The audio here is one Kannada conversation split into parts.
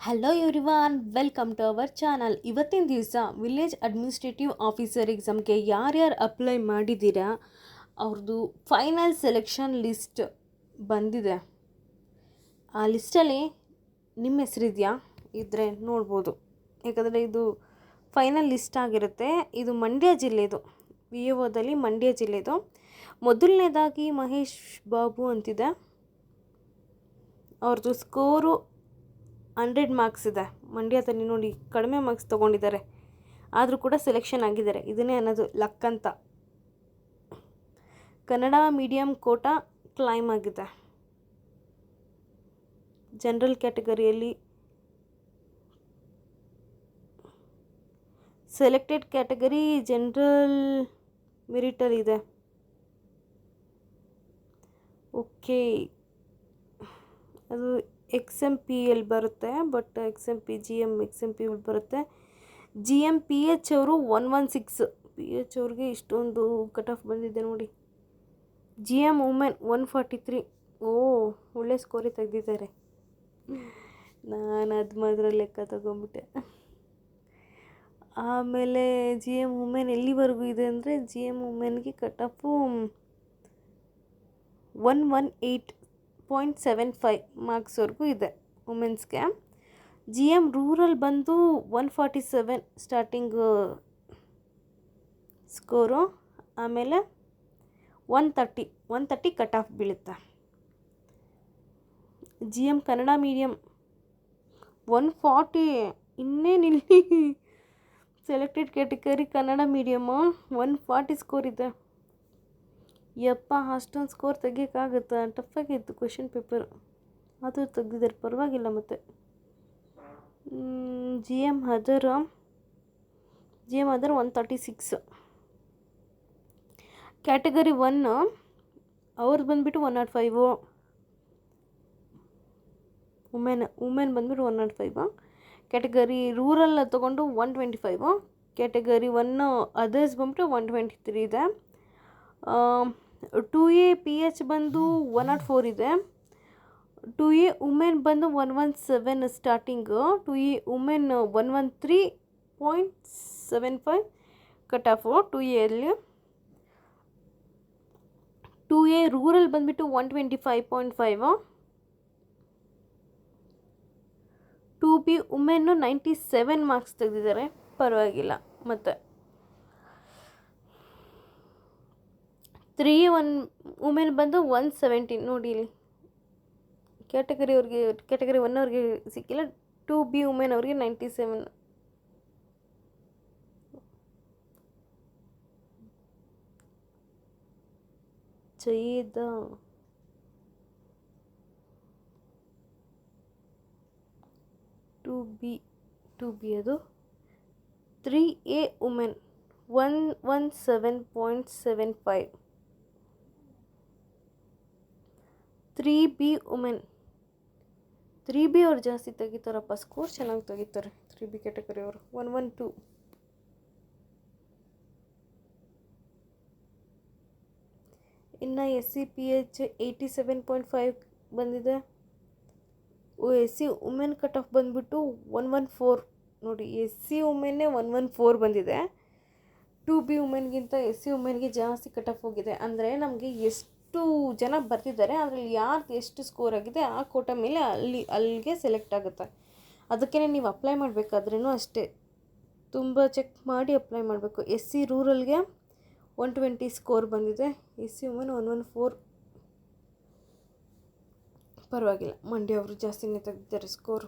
Hello everyone welcome to our channel ಇವತ್ತಿನ ದಿವಸ ವಿಲೇಜ್ ಅಡ್ಮಿನಿಸ್ಟ್ರೇಟಿವ್ ಆಫೀಸರ್ ಎಕ್ಸಾಮ್ಗೆ ಯಾರ್ಯಾರು ಅಪ್ಲೈ ಮಾಡಿದ್ದೀರಾ? ಅವ್ರದ್ದು ಫೈನಲ್ ಸೆಲೆಕ್ಷನ್ ಲಿಸ್ಟ್ ಬಂದಿದೆ. ಆ ಲಿಸ್ಟಲ್ಲಿ ನಿಮ್ಮ ಹೆಸರಿದೆಯಾ ಇದ್ದರೆ ನೋಡ್ಬೋದು. ಯಾಕಂದರೆ ಇದು ಫೈನಲ್ ಲಿಸ್ಟ್ ಆಗಿರುತ್ತೆ. ಇದು ಮಂಡ್ಯ ಜಿಲ್ಲೆದು. ವಿ ಎ ಒದಲ್ಲಿ ಮಂಡ್ಯ ಜಿಲ್ಲೆದು. ಮೊದಲನೇದಾಗಿ ಮಹೇಶ್ ಬಾಬು ಅಂತಿದೆ. ಅವ್ರದ್ದು ಸ್ಕೋರು ಹಂಡ್ರೆಡ್ ಮಾರ್ಕ್ಸ್ ಇದೆ. ಮಂಡ್ಯದಲ್ಲಿ ನೋಡಿ ಕಡಿಮೆ ಮಾರ್ಕ್ಸ್ ತೊಗೊಂಡಿದ್ದಾರೆ. ಆದರೂ ಕೂಡ ಸೆಲೆಕ್ಷನ್ ಆಗಿದ್ದಾರೆ. ಇದನ್ನೇ ಅನ್ನೋದು ಲಕ್ ಅಂತ. ಕನ್ನಡ ಮೀಡಿಯಂ ಕೋಟಾ ಕ್ಲೈಮ್ ಆಗಿದೆ. ಜನರಲ್ ಕ್ಯಾಟಗರಿಯಲ್ಲಿ ಸೆಲೆಕ್ಟೆಡ್ ಕ್ಯಾಟಗರಿ ಜನರಲ್ ಮೆರಿಟಲ್ಲಿದೆ ಓಕೆ ಅದು ಎಕ್ಸ್ ಎಂ ಪಿ ಎಲ್ ಬರುತ್ತೆ but X M P G M X M P L ಬರುತ್ತೆ. ಜಿ ಎಂ ಪಿ ಎಚ್ ಅವರು one one six P H ಅವ್ರಿಗೆ ಇಷ್ಟೊಂದು ಕಟ್ ಆಫ್ ಬಂದಿದೆ ನೋಡಿ. G M women one forty three ಓ, ಒಳ್ಳೆ ಸ್ಕೋರಿ ತೆಗೆದಿದ್ದಾರೆ. ನಾನು ಅದು ಮಾತ್ರ ಲೆಕ್ಕ ತಗೊಂಬಿಟ್ಟೆ ಆಮೇಲೆ ಜಿ ಎಂ ವುಮೆನ್ ಎಲ್ಲಿವರೆಗೂ ಇದೆ ಅಂದರೆ G M ವುಮೆನ್ಗೆ cut off one one eight point seven five ಮಾರ್ಕ್ಸ್ವರೆಗೂ ಇದೆ ವುಮೆನ್ಸ್ಗೆ ಜಿ ಎಂ ರೂರಲ್ ಬಂದು one forty seven starting score ಆಮೇಲೆ one thirty one thirty cut off ಬೀಳುತ್ತೆ. G M Kannada medium one forty ಇನ್ನೇನಿಲ್ಲಿ selected category Kannada medium one forty score ಇದೆ. ಯಪ್ಪ, ಅಷ್ಟೊಂದು ಸ್ಕೋರ್ ತೆಗಿಯೋಕ್ಕಾಗುತ್ತಾ? ಟಫಾಗಿತ್ತು ಕ್ವೆಶನ್ ಪೇಪರ್ ಅದು ತೆಗ್ದಿದ್ದಾರೆ. ಪರವಾಗಿಲ್ಲ ಮತ್ತೆ. G M other G M other one thirty six category one ಅವ್ರದ್ದು ಬಂದುಬಿಟ್ಟು one nought five women women ಬಂದುಬಿಟ್ಟು one nought five category rural ತೊಗೊಂಡು one twenty five category one others ಬಂದುಬಿಟ್ಟು ಒನ್ ಟ್ವೆಂಟಿ ತ್ರೀ ಇದೆ ಟು ಎ ಪಿ ಎಚ್ ಬಂದು ಒನ್ ನಾಟ್ ಫೋರ್ ಇದೆ. ಟು ಎ ಉಮೆನ್ ಬಂದು one one seven starting two A women one one three point seven five cut off two ಎಲ್ಲಿ ಟು ಎ ರೂರಲ್ ಬಂದುಬಿಟ್ಟು one twenty five point five. Two B women ninety seven marks ತೆಗೆದಿದ್ದಾರೆ. ಪರವಾಗಿಲ್ಲ. ಮತ್ತು ತ್ರೀ ಒನ್ ವುಮೆನ್ ಬಂದು ಒನ್ ಸೆವೆಂಟೀನ್ ನೋಡಿ ಇಲ್ಲಿ. ಕ್ಯಾಟಗರಿ ಅವ್ರಿಗೆ ಕ್ಯಾಟಗರಿ ಒನ್ ಅವ್ರಿಗೆ ಸಿಕ್ಕಿಲ್ಲ. ಟು ಬಿ ವುಮೆನ್ ಅವ್ರಿಗೆ ನೈಂಟಿ ಸೆವೆನ್ ಜೈದ ಟು ಬಿ ಟು ಬಿ ಅದು. Three A women one one seven point seven five three B women. Three B ಅವ್ರು ಜಾಸ್ತಿ ತೆಗಿತಾರಪ್ಪ ಸ್ಕೋರ್ ಚೆನ್ನಾಗಿ ತೆಗಿತಾರೆ. ತ್ರೀ ಬಿ ಕ್ಯಾಟಗರಿ ಅವರು. ಒನ್ ಒನ್ ಟು ಇನ್ನು S C P H eighty seven point five ಬಂದಿದೆ. S C women cut off ಬಂದುಬಿಟ್ಟು ಒನ್ ಒನ್ ಫೋರ್ ನೋಡಿ ಎಸ್ ಸಿ ವುಮೆನ್ನೇ ಒನ್ ಒನ್ ಫೋರ್ ಬಂದಿದೆ. ಟು ಬಿ ವುಮೆನ್ಗಿಂತ ಎಸ್ ಸಿ ವುಮೆನ್ಗೆ ಜಾಸ್ತಿ ಕಟ್ ಆಫ್ ಹೋಗಿದೆ. ಅಂದರೆ ನಮಗೆ ಎಷ್ಟು ಜನ ಬರ್ತಿದ್ದಾರೆ, ಅದರಲ್ಲಿ ಯಾರ್ದು ಎಷ್ಟು ಸ್ಕೋರ್ ಆಗಿದೆ ಆ ಕೋಟ ಮೇಲೆ ಅಲ್ಲಿ, ಅಲ್ಲಿಗೆ ಸೆಲೆಕ್ಟ್ ಆಗುತ್ತೆ. ಅದಕ್ಕೇ ನೀವು ಅಪ್ಲೈ ಮಾಡಬೇಕಾದ್ರೂ ಅಷ್ಟೇ. ತುಂಬ ಚೆಕ್ ಮಾಡಿ ಅಪ್ಲೈ ಮಾಡಬೇಕು. ಎಸ್ ಸಿ ರೂರಲ್ಗೆ ಒನ್ ಟ್ವೆಂಟಿ ಸ್ಕೋರ್ ಬಂದಿದೆ. S C women one one four ಪರವಾಗಿಲ್ಲ ಮಂಡ್ಯ ಅವರು ಜಾಸ್ತಿನೇ ತೆಗೆದಿದ್ದಾರೆ score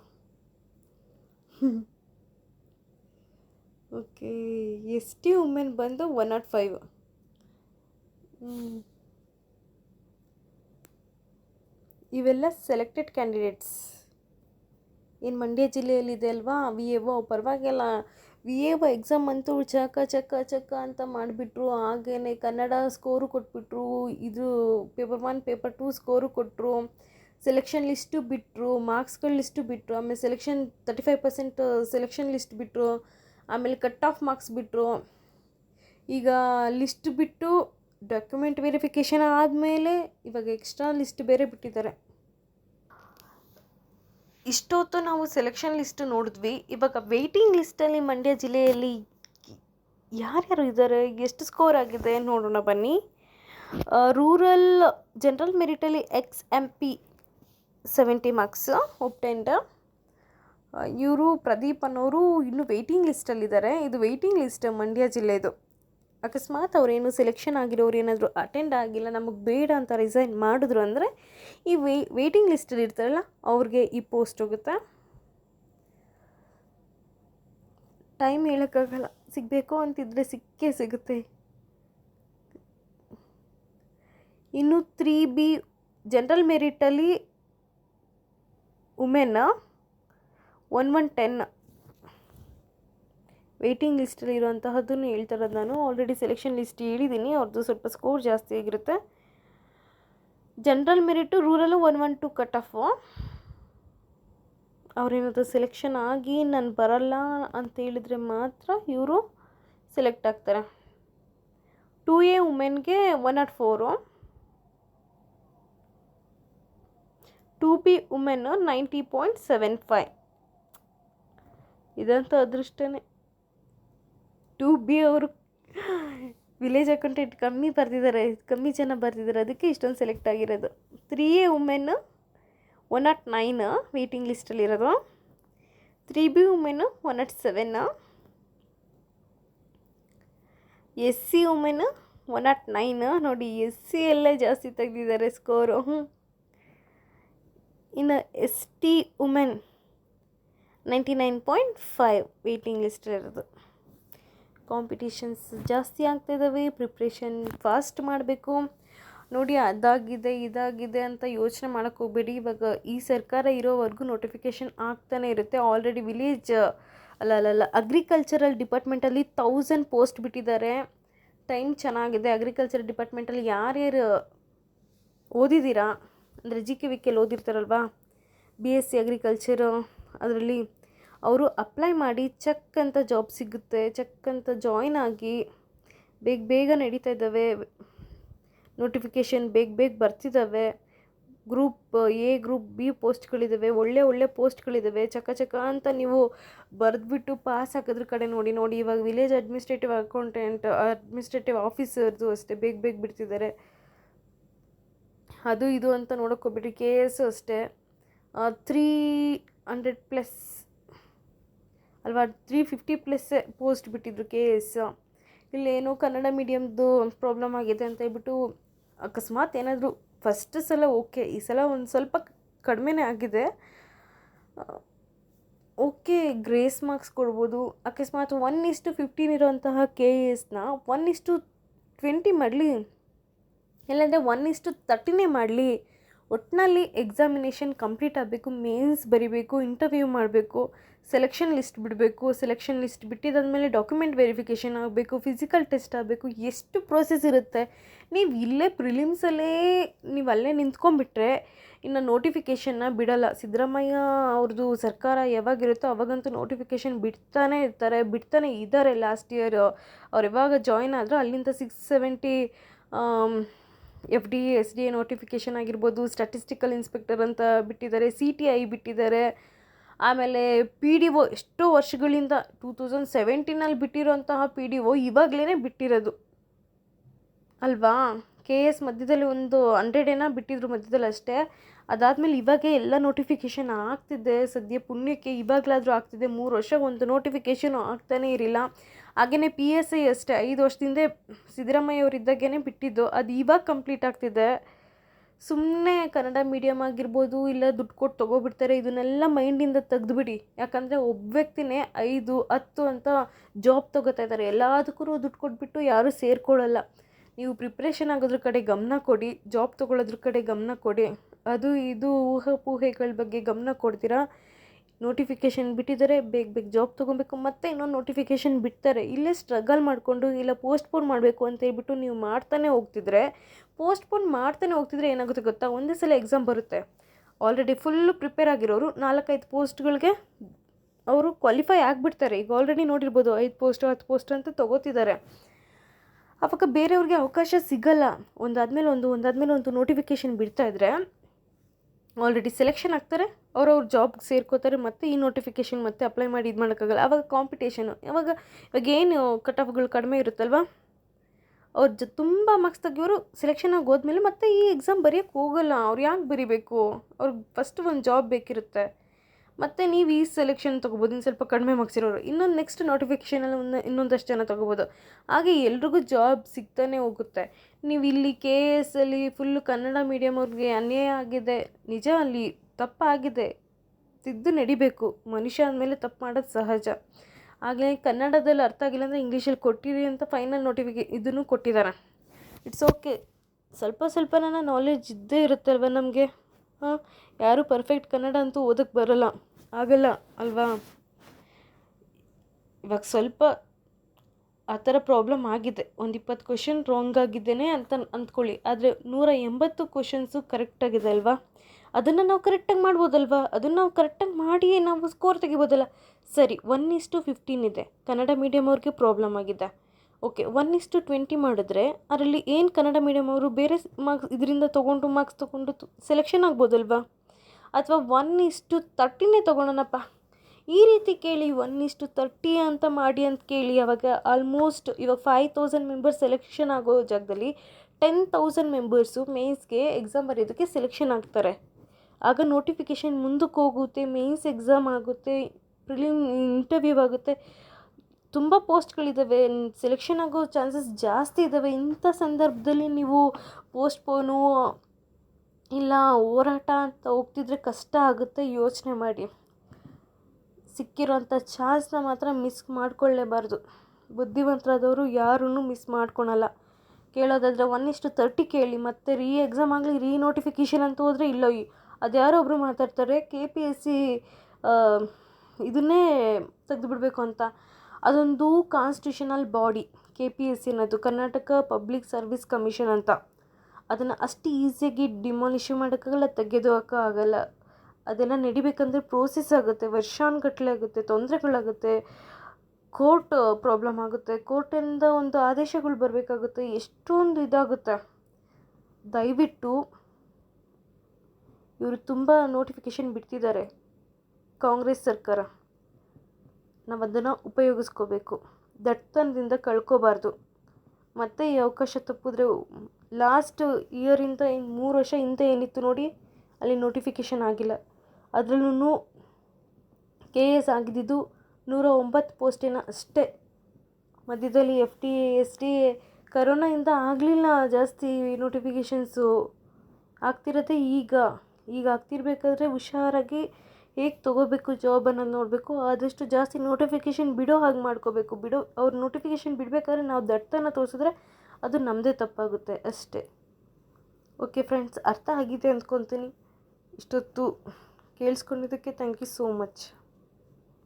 okay S T women ಬಂದು ಒನ್ ನಾಟ್ ಫೈವ್ ಇವೆಲ್ಲ ಸೆಲೆಕ್ಟೆಡ್ ಕ್ಯಾಂಡಿಡೇಟ್ಸ್ ಏನು ಮಂಡ್ಯ ಜಿಲ್ಲೆಯಲ್ಲಿದೆ ಅಲ್ವಾ? ವಿ ಎ ಒ ಪರವಾಗಿಲ್ಲ. ವಿ ಎ ಒ ಎಕ್ಸಾಮ್ ಅಂತೂ ಚಕ ಚಕ ಚಕ ಅಂತ ಮಾಡಿಬಿಟ್ರು. ಹಾಗೇ ಕನ್ನಡ ಸ್ಕೋರು ಕೊಟ್ಬಿಟ್ರು. ಇದು paper one paper two score ಕೊಟ್ಟರು ಸೆಲೆಕ್ಷನ್ ಲಿಸ್ಟು ಬಿಟ್ಟರು ಮಾರ್ಕ್ಸ್ಗಳ ಲಿಸ್ಟು ಬಿಟ್ಟರು ಆಮೇಲೆ selection thirty five percent selection list ಬಿಟ್ಟರು ಆಮೇಲೆ ಕಟ್ ಆಫ್ ಮಾರ್ಕ್ಸ್ ಬಿಟ್ಟರು ಈಗ ಲಿಸ್ಟ್ ಬಿಟ್ಟು ಡಾಕ್ಯುಮೆಂಟ್ ವೆರಿಫಿಕೇಷನ್ ಆದಮೇಲೆ ಇವಾಗ ಎಕ್ಸ್ಟ್ರಾ ಲಿಸ್ಟ್ ಬೇರೆ ಬಿಟ್ಟಿದ್ದಾರೆ. ಇಷ್ಟೊತ್ತು ನಾವು ಸೆಲೆಕ್ಷನ್ ಲಿಸ್ಟ್ ನೋಡಿದ್ವಿ. ಇವಾಗ ವೆಯ್ಟಿಂಗ್ ಲಿಸ್ಟಲ್ಲಿ ಮಂಡ್ಯ ಜಿಲ್ಲೆಯಲ್ಲಿ ಯಾರ್ಯಾರು ಇದ್ದಾರೆ? ಎಷ್ಟು ಸ್ಕೋರ್ ಆಗಿದೆ ನೋಡೋಣ ಬನ್ನಿ. Rural general ಮೆರಿಟಲ್ಲಿ X M P seventy marks obtained ಇವರು ಪ್ರದೀಪ್ ಅನ್ನೋರು ಇನ್ನೂ ವೆಯ್ಟಿಂಗ್ ಲಿಸ್ಟಲ್ಲಿದ್ದಾರೆ ಇದು ವೆಯ್ಟಿಂಗ್ ಲಿಸ್ಟ್ ಮಂಡ್ಯ ಜಿಲ್ಲೆದು. ಅಕಸ್ಮಾತ್ ಅವರೇನು ಸೆಲೆಕ್ಷನ್ ಆಗಿರೋರು ಏನಾದರೂ ಅಟೆಂಡ್ ಆಗಿಲ್ಲ, ನಮಗೆ ಬೇಡ ಅಂತ ರಿಸೈನ್ ಮಾಡಿದ್ರು ಅಂದರೆ ಈ ವೇ ವೇಟಿಂಗ್ ಲಿಸ್ಟಲ್ಲಿ ಇರ್ತಾರಲ್ಲ, ಅವ್ರಿಗೆ ಈ ಪೋಸ್ಟ್ ಹೋಗುತ್ತಾ? ಟೈಮ್ ಹೇಳೋಕ್ಕಾಗಲ್ಲ. ಸಿಗಬೇಕು ಅಂತಿದ್ರೆ ಸಿಕ್ಕೇ ಸಿಗುತ್ತೆ. ಇನ್ನು three B general ಮೆರಿಟಲ್ಲಿ women one one ten waiting ಲಿಸ್ಟಲ್ಲಿ ಇರುವಂತಹದ್ದನ್ನು ಹೇಳ್ತಾ ಇರೋದು ನಾನು. ಆಲ್ರೆಡಿ ಸೆಲೆಕ್ಷನ್ ಲಿಸ್ಟ್ ಹೇಳಿದ್ದೀನಿ. ಅವ್ರದ್ದು ಸ್ವಲ್ಪ ಸ್ಕೋರ್ ಜಾಸ್ತಿ ಆಗಿರುತ್ತೆ. General merit rural one one two cut off ಅವ್ರೇನಾದ್ರು selection ಆಗಿ ನಾನು ಬರಲ್ಲ ಅಂತ ಹೇಳಿದರೆ ಮಾತ್ರ ಇವರು ಸೆಲೆಕ್ಟ್ ಆಗ್ತಾರೆ. Two A ವುಮೆನ್ಗೆ one nought four two B women ninety point seven five ಇದಂತೂ ಅದೃಷ್ಟನೇ. ಟು ಬಿ ಅವರು ವಿಲೇಜ್ ಅಕೌಂಟೆಂಟ್ ಕಮ್ಮಿ ಬರ್ತಿದ್ದಾರೆ ಕಮ್ಮಿ ಜನ ಬರ್ತಿದ್ದಾರೆ ಅದಕ್ಕೆ ಇಷ್ಟೊಂದು ಸೆಲೆಕ್ಟ್ ಆಗಿರೋದು. Three A women one nought nine waiting ಲಿಸ್ಟಲ್ಲಿರೋದು three B women one nought seven S C women one nought nine ನೋಡಿ ಎಸ್ ಸಿ ಎಲ್ಲೇ ಜಾಸ್ತಿ ತೆಗೆದಿದ್ದಾರೆ ಸ್ಕೋರು ಇನ್ನು S T women ninety nine point five waiting ಲಿಸ್ಟಲ್ಲಿರೋದು competitions ಜಾಸ್ತಿ ಆಗ್ತಾಯಿದ್ದಾವೆ ಪ್ರಿಪ್ರೇಷನ್ ಫಾಸ್ಟ್ ಮಾಡಬೇಕು. ನೋಡಿ ಅದಾಗಿದೆ, ಇದಾಗಿದೆ ಅಂತ ಯೋಚನೆ ಮಾಡೋಕ್ಕೆ ಹೋಗಬೇಡಿ. ಇವಾಗ ಈ ಸರ್ಕಾರ ಇರೋವರೆಗೂ ನೋಟಿಫಿಕೇಷನ್ ಆಗ್ತಾನೆ ಇರುತ್ತೆ. ಆಲ್ರೆಡಿ ವಿಲೇಜ್ ಅಲ್ಲ ಅಲ್ಲ ಅಗ್ರಿಕಲ್ಚರಲ್ ಡಿಪಾರ್ಟ್ಮೆಂಟಲ್ಲಿ ತೌಸಂಡ್ ಪೋಸ್ಟ್ ಬಿಟ್ಟಿದ್ದಾರೆ. ಟೈಮ್ ಚೆನ್ನಾಗಿದೆ. ಅಗ್ರಿಕಲ್ಚರ್ ಡಿಪಾರ್ಟ್ಮೆಂಟಲ್ಲಿ ಯಾರ್ಯಾರು ಓದಿದ್ದೀರಾ? ಅಂದರೆ ಜಿ ಕೆ ವಿ ಕೆಲ್ಲಿ ಓದಿರ್ತಾರಲ್ವಾ? ಬಿ ಎಸ್ ಸಿ ಅಗ್ರಿಕಲ್ಚರು ಅದರಲ್ಲಿ ಅವರು ಅಪ್ಲೈ ಮಾಡಿ ಚಕ್ ಅಂತ ಜಾಬ್ ಸಿಗುತ್ತೆ, ಚಕ್ ಅಂತ ಜಾಯ್ನ್ ಆಗಿ ಬೇಗ ಬೇಗ ನಡೀತಾ ಇದ್ದಾವೆ, ನೋಟಿಫಿಕೇಷನ್ ಬೇಗ ಬೇಗ ಬರ್ತಿದ್ದಾವೆ, ಗ್ರೂಪ್ ಎ, ಗ್ರೂಪ್ ಬಿ ಪೋಸ್ಟ್ಗಳಿದ್ದಾವೆ, ಒಳ್ಳೆ ಒಳ್ಳೆ ಪೋಸ್ಟ್ಗಳಿದ್ದಾವೆ, ಚಕ ಚಕ ಅಂತ ನೀವು ಬರೆದ್ಬಿಟ್ಟು ಪಾಸ್ ಹಾಕಿದ್ರ ಕಡೆ ನೋಡಿ ನೋಡಿ ಇವಾಗ ವಿಲೇಜ್ ಅಡ್ಮಿನಿಸ್ಟ್ರೇಟಿವ್ ಅಕೌಂಟೆಂಟ್, ಅಡ್ಮಿನಿಸ್ಟ್ರೇಟಿವ್ ಆಫೀಸರ್ದು ಅಷ್ಟೇ, ಬೇಗ ಬೇಗ ಬಿಡ್ತಿದ್ದಾರೆ. ಅದು ಇದು ಅಂತ ನೋಡೋಕ್ಕೋಗ್ಬಿಟ್ಟು ಕೆ ಎಸ್ ಅಷ್ಟೇ. ತ್ರೀ ಹಂಡ್ರೆಡ್ ಪ್ಲಸ್ ಅಲ್ವಾ ತ್ರೀ ಫಿಫ್ಟಿ ಪ್ಲಸ್ ಪೋಸ್ಟ್ ಬಿಟ್ಟಿದ್ರು ಕೆ ಎಸ್ ಇಲ್ಲೇನೋ ಕನ್ನಡ ಮೀಡಿಯಮ್ದು ಪ್ರಾಬ್ಲಮ್ ಆಗಿದೆ ಅಂತ ಹೇಳ್ಬಿಟ್ಟು ಅಕಸ್ಮಾತ್ ಏನಾದರೂ ಫಸ್ಟ್ ಸಲ ಓಕೆ ಈ ಸಲ ಒಂದು ಸ್ವಲ್ಪ ಕಡಿಮೆನೇ ಆಗಿದೆ. ಓಕೆ ಗ್ರೇಸ್ ಮಾರ್ಕ್ಸ್ ಕೊಡ್ಬೋದು. ಅಕಸ್ಮಾತ್ ಒನ್ ಇಸ್ಟು ಫಿಫ್ಟೀನ್ ಇರೋಂತಹ ಕೆ ಎಸ್ನ ಒನ್ ಇಸ್ಟು ಟ್ವೆಂಟಿ ಮಾಡಲಿ. ಇಲ್ಲಾಂದರೆ ಒನ್ ಇಸ್ಟು ತರ್ಟಿನೇ ಮಾಡಲಿ. ಒಟ್ಟಿನಲ್ಲಿ ಎಕ್ಸಾಮಿನೇಷನ್ ಕಂಪ್ಲೀಟ್ ಆಗಬೇಕು ಮೇನ್ಸ್ ಬರಿಬೇಕು ಇಂಟರ್ವ್ಯೂ ಮಾಡಬೇಕು ಸೆಲೆಕ್ಷನ್ ಲಿಸ್ಟ್ ಬಿಡಬೇಕು ಸೆಲೆಕ್ಷನ್ ಲಿಸ್ಟ್ ಬಿಟ್ಟಿದ್ದಾದಮೇಲೆ ಡಾಕ್ಯುಮೆಂಟ್ ವೆರಿಫಿಕೇಷನ್ ಆಗಬೇಕು ಫಿಸಿಕಲ್ ಟೆಸ್ಟ್ ಆಗಬೇಕು, ಎಷ್ಟು ಪ್ರೋಸೆಸ್ ಇರುತ್ತೆ. ನೀವು ಇಲ್ಲೇ ಪ್ರಿಲಿಮ್ಸಲ್ಲೇ ನೀವು ಅಲ್ಲೇ ನಿಂತ್ಕೊಂಡ್ಬಿಟ್ರೆ ಇನ್ನು ನೋಟಿಫಿಕೇಷನ್ನ ಬಿಡಲ್ಲ. ಸಿದ್ದರಾಮಯ್ಯ ಅವ್ರದ್ದು ಸರ್ಕಾರ ಯಾವಾಗಿರುತ್ತೋ ಅವಾಗಂತೂ ನೋಟಿಫಿಕೇಷನ್ ಬಿಡ್ತಾನೆ ಇರ್ತಾರೆ, ಬಿಡ್ತಾನೆ ಇದ್ದಾರೆ ಲಾಸ್ಟ್ ಇಯರ್ ಅವ್ರು ಯಾವಾಗ ಜಾಯ್ನ್ ಆದರೂ ಅಲ್ಲಿಂದ six seventy F D S D A notification ಆಗಿರ್ಬೋದು ಸ್ಟ್ಯಾಟಿಸ್ಟಿಕಲ್ ಇನ್ಸ್ಪೆಕ್ಟರ್ ಅಂತ ಬಿಟ್ಟಿದ್ದಾರೆ ಸಿ ಟಿ ಐ ಬಿಟ್ಟಿದ್ದಾರೆ. ಆಮೇಲೆ ಪಿ ಡಿ ಒ ಎಷ್ಟೋ ವರ್ಷಗಳಿಂದ ಟೂ ತೌಸಂಡ್ ಸೆವೆಂಟೀನಲ್ಲಿ ಬಿಟ್ಟಿರೋಂತಹ ಪಿ ಡಿ ಒ ಇವಾಗಲೇ ಬಿಟ್ಟಿರೋದು. ಅಲ್ವಾ? ಕೆ ಎಸ್ ಮಧ್ಯದಲ್ಲಿ ಒಂದು ಹಂಡ್ರೆಡ್ ಏನೋ ಬಿಟ್ಟಿದ್ರು ಮಧ್ಯದಲ್ಲಿ ಅಷ್ಟೇ. ಅದಾದಮೇಲೆ ಇವಾಗೇ ಎಲ್ಲ ನೋಟಿಫಿಕೇಷನ್ ಆಗ್ತಿದೆ. ಸದ್ಯ ಪುಣ್ಯಕ್ಕೆ ಇವಾಗಲಾದರೂ ಆಗ್ತಿದೆ. ಮೂರು ವರ್ಷ ಒಂದು ನೋಟಿಫಿಕೇಷನು ಆಗ್ತಾನೇ ಇರಲಿಲ್ಲ. ಹಾಗೆಯೇ ಪಿ ಎಸ್ ಐ ಅಷ್ಟೇ. ಐದು ವರ್ಷದಿಂದ ಸಿದ್ದರಾಮಯ್ಯ ಅವರು ಇದ್ದಾಗೇ ಬಿಟ್ಟಿದ್ದು. ಅದು ಇವಾಗ ಕಂಪ್ಲೀಟ್ ಆಗ್ತಿದೆ. ಸುಮ್ಮನೆ ಕನ್ನಡ ಮೀಡಿಯಮ್ ಆಗಿರ್ಬೋದು, ಇಲ್ಲ ದುಡ್ಡು ಕೊಟ್ಟು ತೊಗೊಬಿಡ್ತಾರೆ, ಇದನ್ನೆಲ್ಲ ಮೈಂಡಿಂದ ತೆಗೆದುಬಿಡಿ. ಯಾಕಂದರೆ ಒಬ್ಬ ವ್ಯಕ್ತಿನೇ ಐದು, ಹತ್ತು ಅಂತ ಜಾಬ್ ತೊಗೋತಾ ಇದ್ದಾರೆ. ಎಲ್ಲದಕ್ಕೂ ದುಡ್ಡು ಕೊಟ್ಬಿಟ್ಟು ಯಾರೂ ಸೇರ್ಕೊಳ್ಳಲ್ಲ. ನೀವು ಪ್ರಿಪ್ರೇಷನ್ ಆಗೋದ್ರ ಕಡೆ ಗಮನ ಕೊಡಿ ಜಾಬ್ ತೊಗೊಳೋದ್ರ ಕಡೆ ಗಮನ ಕೊಡಿ. ಅದು, ಇದು ಊಹಾಪೂಹೆಗಳ ಬಗ್ಗೆ ಗಮನ ಕೊಡ್ತೀರಾ? ನೋಟಿಫಿಕೇಷನ್ ಬಿಟ್ಟಿದ್ದಾರೆ, ಬೇಗ ಬೇಗ ಜಾಬ್ ತೊಗೊಬೇಕು, ಮತ್ತೆ ಇನ್ನೊಂದು ನೋಟಿಫಿಕೇಷನ್ ಬಿಡ್ತಾರೆ. ಇಲ್ಲೇ ಸ್ಟ್ರಗಲ್ ಮಾಡಿಕೊಂಡು, ಇಲ್ಲ ಪೋಸ್ಟ್ಪೋನ್ ಮಾಡಬೇಕು ಅಂತ ಹೇಳ್ಬಿಟ್ಟು ನೀವು ಮಾಡ್ತಾನೆ ಹೋಗ್ತಿದ್ರೆ ಪೋಸ್ಟ್ಪೋನ್ ಮಾಡ್ತಾನೆ ಹೋಗ್ತಿದ್ರೆ ಏನಾಗುತ್ತೆ ಗೊತ್ತಾ? ಒಂದೇ ಸಲ ಎಕ್ಸಾಮ್ ಬರುತ್ತೆ. ಆಲ್ರೆಡಿ ಫುಲ್ಲು ಪ್ರಿಪೇರ್ ಆಗಿರೋರು ನಾಲ್ಕೈದು ಪೋಸ್ಟ್ಗಳಿಗೆ ಅವರು ಕ್ವಾಲಿಫೈ ಆಗಿಬಿಡ್ತಾರೆ. ಈಗ ಆಲ್ರೆಡಿ ನೋಡಿರ್ಬೋದು ಐದು ಪೋಸ್ಟ್ ಹತ್ತು ಪೋಸ್ಟ್ ಅಂತ ತೊಗೋತಿದ್ದಾರೆ. ಅವಾಗ ಬೇರೆಯವ್ರಿಗೆ ಅವಕಾಶ ಸಿಗಲ್ಲ. ಒಂದಾದ್ಮೇಲೆ ಒಂದು ಒಂದಾದ್ಮೇಲೆ ಒಂದು ನೋಟಿಫಿಕೇಷನ್ ಬಿಡ್ತಾ ಇದ್ರೆ ಆಲ್ರೆಡಿ ಸೆಲೆಕ್ಷನ್ ಆಗ್ತಾರೆ ಅವ್ರವ್ರ ಜಾಬ್ಗೆ ಸೇರ್ಕೋತಾರೆ ಮತ್ತು ಈ ನೋಟಿಫಿಕೇಷನ್ ಮತ್ತೆ ಅಪ್ಲೈ ಮಾಡಿ ಇದು ಮಾಡೋಕ್ಕಾಗಲ್ಲ. ಆವಾಗ ಕಾಂಪಿಟೇಷನು ಯಾವಾಗ ಇವಾಗ ಏನು ಕಟ್ ಆಫ್ಗಳು ಕಡಿಮೆ ಇರುತ್ತಲ್ವ? ಅವ್ರ ಜ ತುಂಬ ಮಾರ್ಕ್ಸ್ ತೆಗಿಯೋರು ಸೆಲೆಕ್ಷನ್ ಆಗಿ ಹೋದ್ಮೇಲೆ ಮತ್ತೆ ಈ ಎಕ್ಸಾಮ್ ಬರೆಯೋಕ್ಕೆ ಹೋಗಲ್ಲ. ಅವ್ರು ಯಾಕೆ ಬರಿಬೇಕು? ಅವ್ರಿಗೆ ಫಸ್ಟ್ ಒಂದು ಜಾಬ್ ಬೇಕಿರುತ್ತೆ. ಮತ್ತು ನೀವು ಈ ಸೆಲೆಕ್ಷನ್ ತೊಗೋಬೋದು, ಇನ್ನು ಸ್ವಲ್ಪ ಕಡಿಮೆ ಮಾರ್ಕ್ಸ್ ಇರೋರು. ಇನ್ನೊಂದು ನೆಕ್ಸ್ಟ್ ನೋಟಿಫಿಕೇಷನಲ್ಲಿ ಒಂದು ಇನ್ನೊಂದಷ್ಟು ಜನ ತೊಗೋಬೋದು. ಹಾಗೆ ಎಲ್ರಿಗೂ ಜಾಬ್ ಸಿಗ್ತಾನೆ ಹೋಗುತ್ತೆ. ನೀವು ಇಲ್ಲಿ ಕೆ ಎಸ್ ಅಲ್ಲಿ ಫುಲ್ಲು ಕನ್ನಡ ಮೀಡಿಯಮ್ ಅವ್ರಿಗೆ ಅನ್ಯಾಯ ಆಗಿದೆ. ನಿಜ ಅಲ್ಲಿ ತಪ್ಪಾಗಿದೆ. ತಿದ್ದು ನಡಿಬೇಕು. ಮನುಷ್ಯ ಅಂದಮೇಲೆ ತಪ್ಪು ಮಾಡೋದು ಸಹಜ. ಆಗಲೇ ಕನ್ನಡದಲ್ಲಿ ಅರ್ಥ ಆಗಿಲ್ಲ ಅಂದರೆ ಇಂಗ್ಲೀಷಲ್ಲಿ ಕೊಟ್ಟಿರಿ ಅಂತ ಫೈನಲ್ ನೋಟಿಫಿಕೇ ಇದನ್ನು ಕೊಟ್ಟಿದ್ದಾರೆ. ಇಟ್ಸ್ ಓಕೆ ಸ್ವಲ್ಪ ಸ್ವಲ್ಪನ ನಾಲೆಜ್ ಇದ್ದೇ ಇರುತ್ತಲ್ವ ನಮಗೆ? ಹಾಂ? ಯಾರೂ ಪರ್ಫೆಕ್ಟ್ ಕನ್ನಡ ಅಂತೂ ಓದಕ್ಕೆ ಬರೋಲ್ಲ. ಆಗಲ್ಲ ಅಲ್ವಾ? ಇವಾಗ ಸ್ವಲ್ಪ ಆ ಥರ ಪ್ರಾಬ್ಲಮ್ ಆಗಿದೆ. ಒಂದು ಇಪ್ಪತ್ತು ಕ್ವಶನ್ ರಾಂಗ್ ಆಗಿದ್ದೇನೆ ಅಂತ ಅಂದ್ಕೊಳ್ಳಿ. ಆದರೆ ನೂರ ಎಂಬತ್ತು ಕ್ವಶನ್ಸು ಕರೆಕ್ಟಾಗಿದೆ ಅಲ್ವಾ? ಅದನ್ನು ನಾವು ಕರೆಕ್ಟಾಗಿ ಮಾಡ್ಬೋದಲ್ವಾ? ಅದನ್ನು ನಾವು ಕರೆಕ್ಟಾಗಿ ಮಾಡಿ ನಾವು ಸ್ಕೋರ್ ತೆಗಿಬೋದಲ್ಲ. ಸರಿ ಒನ್ ಇಸ್ಟು ಫಿಫ್ಟೀನ್ ಇದೆ. ಕನ್ನಡ ಮೀಡಿಯಮ್ ಅವ್ರಿಗೆ ಪ್ರಾಬ್ಲಮ್ ಆಗಿದೆ. Okay one is to twenty ಮಾಡಿದ್ರೆ ಅದರಲ್ಲಿ ಏನು ಕನ್ನಡ ಮೀಡಿಯಮ್ ಅವರು ಬೇರೆ ಮಾರ್ಕ್ಸ್ ಇದರಿಂದ ತೊಗೊಂಡು ಮಾರ್ಕ್ಸ್ ತೊಗೊಂಡು ಸೆಲೆಕ್ಷನ್ ಆಗ್ಬೋದಲ್ವಾ? ಅಥವಾ ಒನ್ ಇಷ್ಟು ತರ್ಟಿನೇ ತೊಗೊಳೋಣಪ್ಪ ಈ ರೀತಿ ಕೇಳಿ ಒನ್ ಇಷ್ಟು ತರ್ಟಿ ಅಂತ ಮಾಡಿ ಅಂತ ಕೇಳಿ ಅವಾಗ ಆಲ್ಮೋಸ್ಟ್ ಇವಾಗ ಫೈವ್ ತೌಸಂಡ್ ಮೆಂಬರ್ಸ್ ಸೆಲೆಕ್ಷನ್ ಆಗೋ ಜಾಗದಲ್ಲಿ ಟೆನ್ ತೌಸಂಡ್ ಮೆಂಬರ್ಸು ಮೇನ್ಸ್ಗೆ ಎಕ್ಸಾಮ್ ಬರೆಯೋದಕ್ಕೆ ಸೆಲೆಕ್ಷನ್ ಆಗ್ತಾರೆ. ಆಗ ನೋಟಿಫಿಕೇಷನ್ ಮುಂದಕ್ಕೆ ಹೋಗುತ್ತೆ ಮೇನ್ಸ್ ಎಕ್ಸಾಮ್ ಆಗುತ್ತೆ ಪ್ರಿಲಿಮ್ ಇಂಟರ್ವ್ಯೂ ಆಗುತ್ತೆ. ತುಂಬ ಪೋಸ್ಟ್ಗಳಿದ್ದಾವೆ ಸೆಲೆಕ್ಷನ್ ಆಗೋ ಚಾನ್ಸಸ್ ಜಾಸ್ತಿ ಇದ್ದಾವೆ ಇಂಥ ಸಂದರ್ಭದಲ್ಲಿ ನೀವು ಪೋಸ್ಟ್ಪೋನು ಇಲ್ಲ, ಹೋರಾಟ ಅಂತ ಹೋಗ್ತಿದ್ರೆ ಕಷ್ಟ ಆಗುತ್ತೆ, ಯೋಚನೆ ಮಾಡಿ. ಸಿಕ್ಕಿರೋಂಥ ಚಾನ್ಸ್ನ ಮಾತ್ರ ಮಿಸ್ ಮಾಡ್ಕೊಳ್ಳೇಬಾರ್ದು. ಬುದ್ಧಿವಂತರಾದವರು ಯಾರೂ ಮಿಸ್ ಮಾಡ್ಕೊಳಲ್ಲ. ಕೇಳೋದಾದರೆ ಒನ್ ಇಷ್ಟು ತರ್ಟಿ ಕೇಳಿ, ಮತ್ತು ರೀ ಎಕ್ಸಾಮ್ ಆಗಲಿ ರೀ ನೋಟಿಫಿಕೇಷನ್ ಅಂತ ಹೋದರೆ ಇಲ್ಲ ಅದ್ಯಾರೋ ಒಬ್ಬರು ಮಾತಾಡ್ತಾರೆ, ಕೆ ಪಿ ಎಸ್ ಸಿ ಇದನ್ನೇ ತೆಗೆದುಬಿಡ್ಬೇಕು ಅಂತ. ಅದೊಂದು constitutional body K P S C ಅನ್ನೋದು, ಕರ್ನಾಟಕ ಪಬ್ಲಿಕ್ ಸರ್ವಿಸ್ ಕಮಿಷನ್ ಅಂತ. ಅದನ್ನು ಅಷ್ಟು ಈಸಿಯಾಗಿ ಡಿಮಾಲಿಷ್ ಮಾಡೋಕ್ಕಾಗಲ್ಲ ತೆಗೆದು ಆಗಲ್ಲ. ಅದೆಲ್ಲ ನಡಿಬೇಕಂದ್ರೆ ಪ್ರೋಸೆಸ್ ಆಗುತ್ತೆ, ವರ್ಷಾನುಗಟ್ಲೆ ಆಗುತ್ತೆ, ತೊಂದರೆಗಳಾಗುತ್ತೆ. ಕೋರ್ಟ್ ಪ್ರಾಬ್ಲಮ್ ಆಗುತ್ತೆ. ಕೋರ್ಟಿಂದ ಒಂದು ಆದೇಶಗಳು ಬರಬೇಕಾಗುತ್ತೆ. ಎಷ್ಟೊಂದು ಇದಾಗುತ್ತೆ. ದಯವಿಟ್ಟು ಇವರು ತುಂಬ ನೋಟಿಫಿಕೇಷನ್ ಬಿಡ್ತಿದ್ದಾರೆ. ಕಾಂಗ್ರೆಸ್ ಸರ್ಕಾರ. ನಾವು ಅದನ್ನು ಉಪಯೋಗಿಸ್ಕೋಬೇಕು. ದಟ್ಟತನದಿಂದ ಕಳ್ಕೊಬಾರ್ದು. ಮತ್ತೆ ಈ ಅವಕಾಶ ತಪ್ಪಿದ್ರೆ ಲಾಸ್ಟ್ ಇಯರಿಂದ ಇನ್ನು ಮೂರು ವರ್ಷ ಹಿಂದೆ ಏನಿತ್ತು ನೋಡಿ, ಅಲ್ಲಿ ನೋಟಿಫಿಕೇಷನ್ ಆಗಿಲ್ಲ. ಅದರಲ್ಲೂ ಕೆ ಎಸ್ ಆಗಿದ್ದಿದ್ದು ನೂರ ಒಂಬತ್ತು ಪೋಸ್ಟಿನ ಅಷ್ಟೇ. ಮಧ್ಯದಲ್ಲಿ F T A S T A ಕರೋನಾಯಿಂದ ಆಗಲಿಲ್ಲ ಜಾಸ್ತಿ ನೋಟಿಫಿಕೇಷನ್ಸು ಆಗ್ತಿರೋದೇ ಈಗ. ಈಗ ಆಗ್ತಿರ್ಬೇಕಾದ್ರೆ ಹುಷಾರಾಗಿ ಹೇಗೆ ತೊಗೋಬೇಕು ಜಾಬ್ ಅನ್ನೋದು ನೋಡಬೇಕು. ಆದಷ್ಟು ಜಾಸ್ತಿ ನೋಟಿಫಿಕೇಷನ್ ಬಿಡೋ ಹಾಗೆ ಮಾಡ್ಕೋಬೇಕು. ಬಿಡೋ, ಅವ್ರು ನೋಟಿಫಿಕೇಷನ್ ಬಿಡಬೇಕಾದ್ರೆ ನಾವು ದಟ್ಟತನ ತೋರಿಸಿದ್ರೆ ಅದು ನಮ್ಮದೇ ತಪ್ಪಾಗುತ್ತೆ ಅಷ್ಟೇ. ಓಕೆ ಫ್ರೆಂಡ್ಸ್ ಅರ್ಥ ಆಗಿದೆ ಅಂದ್ಕೊತೀನಿ. ಇಷ್ಟೊತ್ತು ಕೇಳಿಸ್ಕೊಂಡಿದ್ದಕ್ಕೆ ಥ್ಯಾಂಕ್ ಯು ಸೋ ಮಚ್